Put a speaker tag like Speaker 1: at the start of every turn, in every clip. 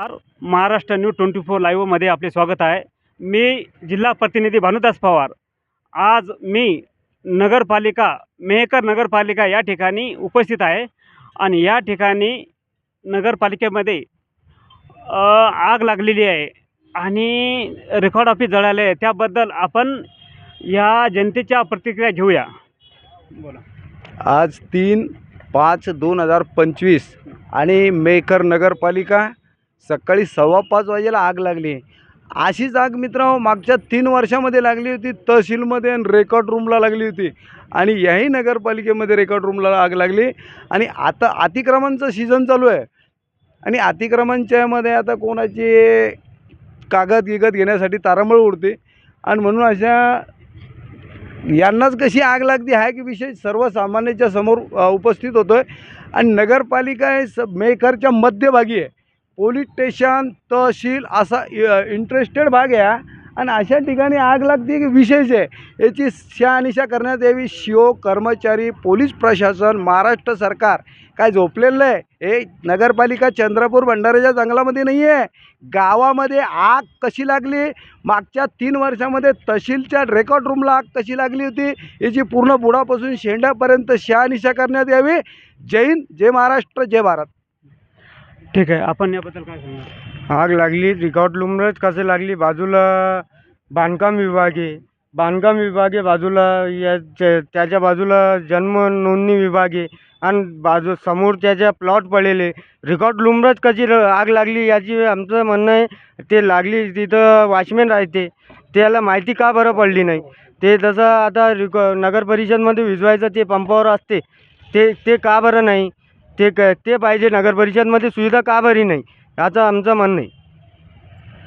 Speaker 1: Maharashtra news twenty four लाईव्हमध्ये आपले स्वागत आहे. मी जिल्हा प्रतिनिधी भानुदास पवार. आज मी नगरपालिका मेहकर नगरपालिका या ठिकाणी उपस्थित आहे आणि या ठिकाणी नगरपालिकेमध्ये आग लागलेली आहे आणि रेकॉर्ड ऑफिस जळाले आहे. त्याबद्दल आपण या जनतेच्या प्रतिक्रिया घेऊया. बोला.
Speaker 2: आज तीन पाच दोन हजार पंचवीस आणि मेकर नगरपालिका सकाळी सव्वा पाच वाजेला आग लागली. अशीच आग मित्र मागच्या तीन वर्षामध्ये लागली होती. तहसीलमध्ये आणि रेकॉर्ड रूमला लागली होती. आणि याही नगरपालिकेमध्ये रेकॉर्ड रूमला आग लागली. आणि आता अतिक्रमणचं सीझन चालू आहे. आणि अतिक्रमणच्यामध्ये आता कोणाची कागद गिगद घेण्यासाठी तारांबळ उडते. आणि म्हणून अशा यांनाच कशी आग लागते हा की विषय सर्वसामान्याच्या समोर उपस्थित होतो आहे आणि नगरपालिका हे स मेकरच्या मध्यभागी आहे. पोलीस स्टेशन तहसील असा इंटरेस्टेड भाग आहे आणि अशा ठिकाणी आग लागते की विशेष आहे. याची शहानिशा करण्यात यावी. शिओ कर्मचारी पोलीस प्रशासन महाराष्ट्र सरकार. काय झोपलेलं आहे हे नगरपालिका चंद्रपूर भंडाऱ्याच्या जंगलामध्ये नाही आहे गावामध्ये आग कशी लागली? मागच्या तीन वर्षामध्ये तहसीलच्या रेकॉर्ड रूमला आग कशी लागली होती? याची पूर्ण बुडापासून शेंड्यापर्यंत शहानिशा करण्यात यावी. जय हिंद जय महाराष्ट्र जय भारत.
Speaker 1: ठीक आहे आपण याबद्दल काय सांगणार?
Speaker 3: आग लागली रेकॉर्ड लुमरच कसं लागली बाजूला बांधकाम विभाग आहे. बांधकाम विभाग आहे बाजूला या त्या- त्याच्या बाजूला जन्म नोंदणी विभाग आहे. आणि बाजू समोर त्याच्या प्लॉट पडलेले. रेकॉर्ड लुमरच कशी र- आग लागली याची आमचं म्हणणं आहे ते लागली तिथं वॉचमॅन राहते. त्याला माहिती का बरं पडली नाही? ते जसं आता रिकॉ नगर परिषदमध्ये विजवायचं ते पंपावर असते. ते ते का बरं नाही? ते क ते पाहिजे नगर परिषदमध्ये सुविधा का बरी नाही? याचं आमचं म्हणणं आहे.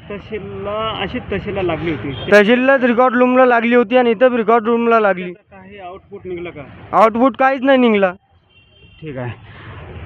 Speaker 1: तहसीलला अशीच तहसीलला लागली होती.
Speaker 3: तहसीललाच रेकॉर्ड रूमला लागली होती आणि इथं रेकॉर्ड रूमला लागली.
Speaker 1: काही आउटपुट निघलं का?
Speaker 3: आउटपुट काहीच नाही निघला.
Speaker 1: ठीक आहे.